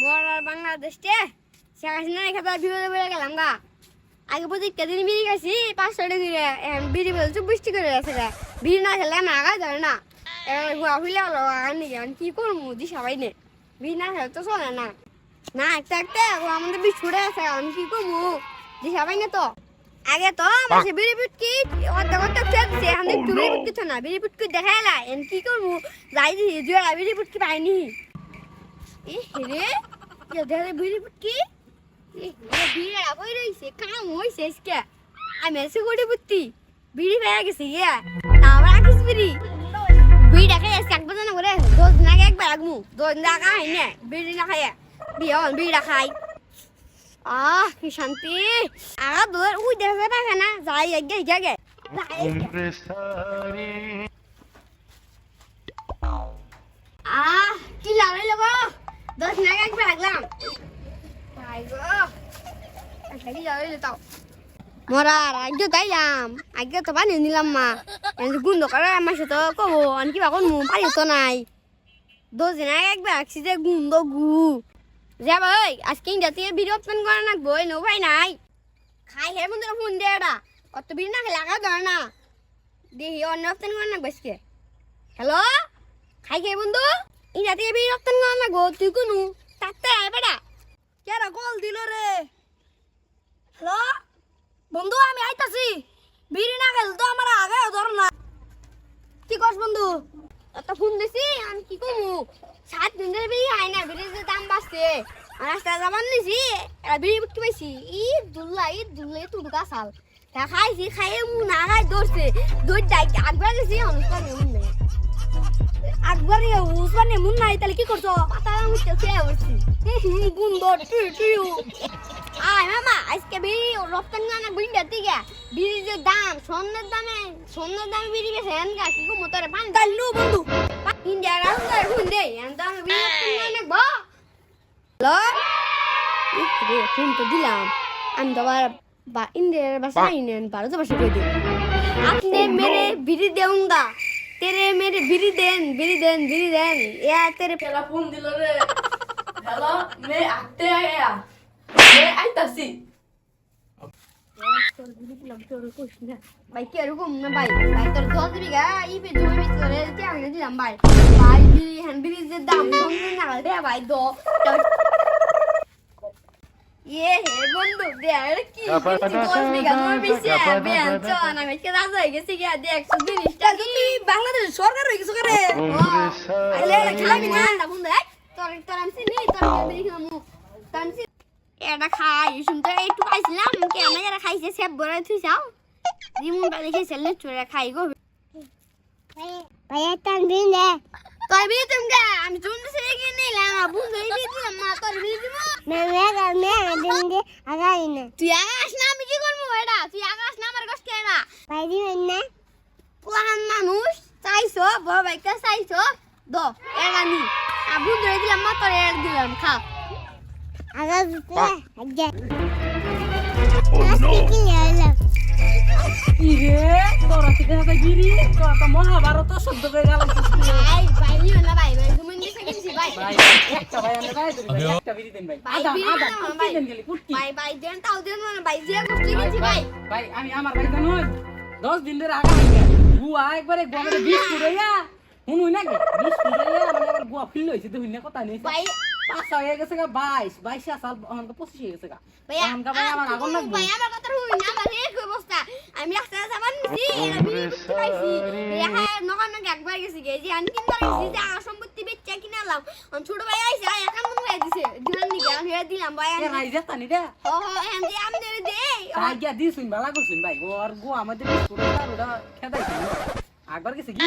মোর আর বাংলাদেশে শেখ হাসিনা রেখে তো বিপদে পড়ে গেলাম গা। আগে প্রত্যেকটা দিন বিড়ি খাইছি পাঁচশো টাকা বিড়ি বলে চব্বিশ টাকা করে আছে গা। বিড়ি না খেলে আমি আগা ধরে না। এখন গুয়া ফুলে হলো নাকি এখন কি করব পাই নে। বিড়ি না খেলে তো চলে না। না, একটা একটা আমাদের বিস্কুটে আছে, আমি কি করব? দিশা পাই না তো। আগে তো মাসে বিড়ি পুটকি অর্ধেক অর্ধেক দিচ্ছে এখন একটু বিড়ি পুটকি না, বিড়ি পুটকি দেখা এলা এখন কি করব? যাই দিছি জোড়া বিড়ি পুটকি পাইনি। এ রে দেখা বিড়ি পুটকি বিড়ি বই রইছে কাম হইছে আজকে। আমি এসে করে বুত্তি বিড়ি পেয়ে গেছে ইয়া তারপর রাখিস বিড়ি? বিড়ি খাই আজকে একবার জানা করে দশ দিন আগে একবার আগমু দশ দিন আগে খাই না বিড়ি না খাই বিয়ে হন বিড়ি খাই। আহ কি শান্তি। আগা দৌড় উই দেখা পাখা না যাই আগে আগে আহ কি লাগাই লগো দশ একবার আগলাম ভাই গো। কি লাগাই তাও? মোরা আগে তাইলাম আগে তো পানি নিলাম মা। গুন্দ করে আমার সাথে কব মু পানি তো নাই। দশ দিন আগে একবার আসছি যে গুন্দ গু। যা ভাই আজকে ইন্ডিয়া থেকে ভিডিও ওপেন করা না বই নো ভাই নাই। খাই হে বন্ধুরা ফোন দে এটা। অত ভিড় না খেলে আগা ধরে না। দেখি অন্য ওপেন করা না আজকে। হ্যালো? খাই খাই বন্ধু? ইন্ডিয়া থেকে ভিডিও ওপেন না গো তুই কোনো? তাতে আয় বেটা কেরা কল দিল রে? হ্যালো? বন্ধু আমি আইতাছি। বিড়ি না খেল তো আমার আগে ধর না। কি কস বন্ধু? একটা ফোন দিছি আমি কি করব সাত দিন ধরে বিড়ি খাই না বিড়ির যে দাম বাড়ছে। আর রাস্তা যাবার নিছি এরা বিড়ি বিক্রি পাইছি। ঈদ দুল্লা ঈদ দুল্লা ঈদ তুলকা সাল তা খাইছি খাইয়ে মু না খাই দৌড়ছে দৌড় যাই আগবার গেছি অনুষ্ঠান উসবানে মুন নাই তাহলে কি করছ? পাতা মুছতে খেয়ে বসছি গুন্দ টুই টুইউ আয় মামা আজকে বিড়ি রপ্তানি না বিড়িটা দিকে। বিড়ির যে দাম স্বর্ণের দামে স্বর্ণের দামে বিড়ি বেছে এনকা কি কো মোতরে পান? দাল্লু বন্ধু। ইন্ডিয়া রাস্তায় হুন দে এন দাম বিড়ি রপ্তানি না গো হ্যালো রে ফোন তো দিলাম। আমি তো আবার বা ইন্ডিয়ার বাসায় নেন ভারত বাসা করে দিই? আপনি মেরে বিড়ি দেউঙ্গা তেরে মেরে বিড়ি দেন বিড়ি দেন বিড়ি দেন। এ তেরে Ela ফোন দিল রে। হ্যালো মে আতে আয়া। মে আইতাছি। ভাই কি এরকম না ভাই। ভাই তোর দশ বিঘা ই পে জমি বেচে তোরে কে আমি দিলাম ভাই। ভাই বিড়ি হ্যান বিড়ি যে দাম না ভাই দো ইয়ে হে বন্ধু কি। দেখ বাংলাদেশ সরকার হয়ে গেছো করে। এটা খাই শুনতে একটু খাইছিলাম যারা খাইছে সব বড় তুই যাও। রিমন বাড়ি খেয়েছে লেচুরে খাই গো। দে। তোর বিয়ে তুমি আমি তুমি ছেড়ে গিয়ে নিলাম আর বন্ধু এই বিয়ে দিলাম মা তোর বিয়ে দিব মেমে গামে দিন দে আগাই না তুই আগাস না আমি কি করব এটা তুই আগাস না আমার কষ্ট না ভাই দিবেন না পুরান মানুষ চাইছো বড় ভাইকে চাইছো দো এগানি আর বন্ধু দিলাম মা তোর এর দিলাম খা আগা দিতে আগে Oh no. কি তোরা থেকে গিরি তোরা তো মহাভারত শব্দ করে গেল আমি আমার ভাই জানুন দশ দিন ধরে আগা গুয়া একবারে গুয়া বিষ ফুরাইয়া শুনুই নাকি বিষ ফুরাইয়া মানে গুয়া ফিল হয়েছে তো হুইনা কথা নেই পাঁচ হয়ে গেছে গা গেছি গে যে আনকিন বার গেছি যে আমার সম্পত্তি বেচে কিনালাম আমার ছোট ভাই আইছে আয় একা মন হয়ে দিছে। দিলাম নি গে আমি দিলাম ভাই এ রাই যেতানি রে ও হো এম যে আমি দে দে। তাই গিয়া দিছুন বালা করছুন ভাই। ওর গো আমাদের পুরোটা ওটা খেদাইছি একবার গেছে কি?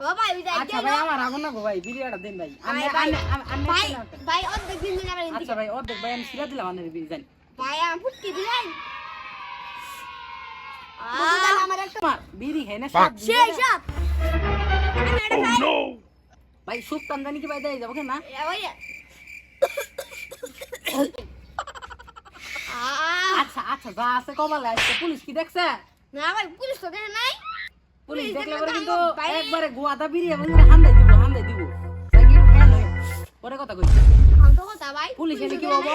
ও ভাই ওই যাই আচ্ছা ভাই আমার আগুন না গো ভাই বিরিয়াটা দেন ভাই। আমি আমি আমি ভাই ভাই অর্ধেক দিন দিন আবার আচ্ছা ভাই অর্ধেক ভাই আমি সিরা দিলাম আপনার বিরি জানি ভাই আমি ফুটকি দিলাই আমার একটা বিরি হ্যাঁ সব সেই সব আমি ভাই সুপ তামদানি কি ভাই দেয় যাব না আচ্ছা আচ্ছা যা আছে কবালে আজকে পুলিশ কি দেখছে না ভাই পুলিশ তো দেখে নাই পুলিশ দেখলে পরে কিন্তু একবারে গোয়াদা বিরি এবং হান্দাই দিব হান্দাই দিব ওরে কথা কইছি আমি তো কথা ভাই পুলিশ এলে কি বলব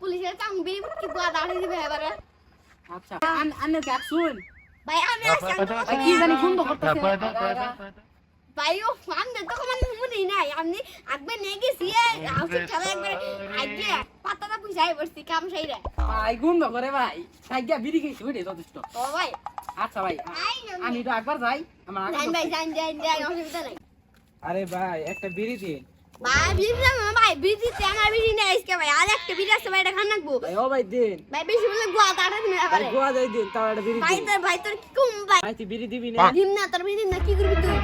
পুলিশের কাম বিড়ি কি গুয়া দাঁড়িয়ে দিবে এবারে আচ্ছা আন- আন্নের কি শুন ভাই আমি আসছি কি জানি ফোন তো করতেছে ভাই ও তো মানে মুড়ি নাই। আপনি আগবে নিয়ে গেছি হাউসে খেলা একবার আগে পাতাটা বুঝাই বসছি কাম সাইরে ভাই গুণ করে ভাই। আগে বিড়ি খেয়েছি ওইটাই যথেষ্ট। ও ভাই। আচ্ছা ভাই আমি তো একবার যাই আমার আগে জান ভাই যাই যাই জান অসুবিধা নাই। আরে ভাই একটা বিড়ি দিন। ভাই বিড়ি না ভাই বিড়ি তে বিড়ি নেই আজকে ভাই। আর একটা বিড়ি আছে ভাই এটা খান রাখব। ভাই ও ভাই দিন। ভাই বেশি বলে গুয়া দাঁড়িয়ে দিবে ভাই গোয়া যাই দিন তাও একটা বিড়ি ভাই তোর ভাই তোর কি কম ভাই? ভাই তুই বিড়ি দিবি না? দিম না তোর বিড়ি না কি করবি তুই?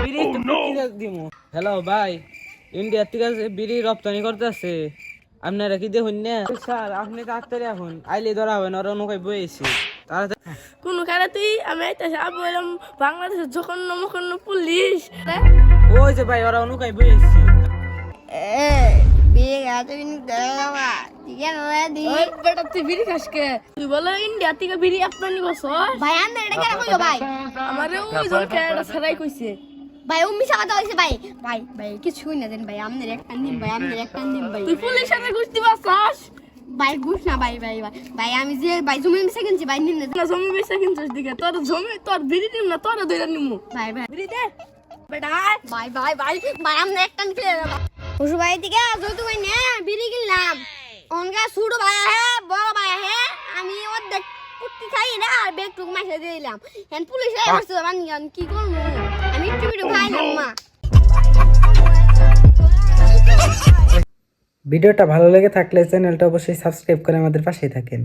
বিড়ি তো কি দিমু? হ্যালো ভাই ইন্ডিয়া থেকে বিড়ি রপ্তানি করতেছে আপনারা কি দেখুন না? স্যার আপনি তাড়াতাড়ি এখন। আইলে ধরা হবে না ওরা নৌকায় বয়েছি তাড়াতাড়ি কোন খেলাতেই আমি আবু এলাম বাংলাদেশের যখন নমকন্ন পুলিশ। ওই যে ভাই ওরা নৌকায় বয়েছি ইন্ডিয়া থেকে বিড়ি আপনানি বস। ভাই আমি এটা কেন কইলো ভাই? আমারে ওই জন কেডা ছাড়াই কইছে। ভাই ও মিছা কথা কইছে ভাই। ভাই ভাই কিছু না দেন ভাই আমনের একটা দিন ভাই আমনের একটা দিন ভাই। তুই চাস ভাই ঘুষ না ভাই ভাই ভাই। ভাই আমি যে ভাই জমি মিশে কিনছি ভাই নিন না। জমি বেচা কিনছিস দিকে। তোর জমি তোর বিড়ি নিম না তোর নিমু। ভাই ভাই। বিড়ি দে। বেটা ভাই ভাই ভাই ভাই আমনের একটা ভাই থেকে যৌতু ভাই নে বিড়ি কিনলাম। ছোট ভাই আহে বড় ভাই আহে আমি অর্ধেক পুটকি খাই না, আর বেগ টুক দিয়ে দিলাম। হ্যাঁ পুলিশ আসছে কি করব? আমি একটু বিটু খাইলাম মা। ভিডিওটা ভালো লেগে থাকলে চ্যানেলটা অবশ্যই সাবস্ক্রাইব করে আমাদের পাশেই থাকেন।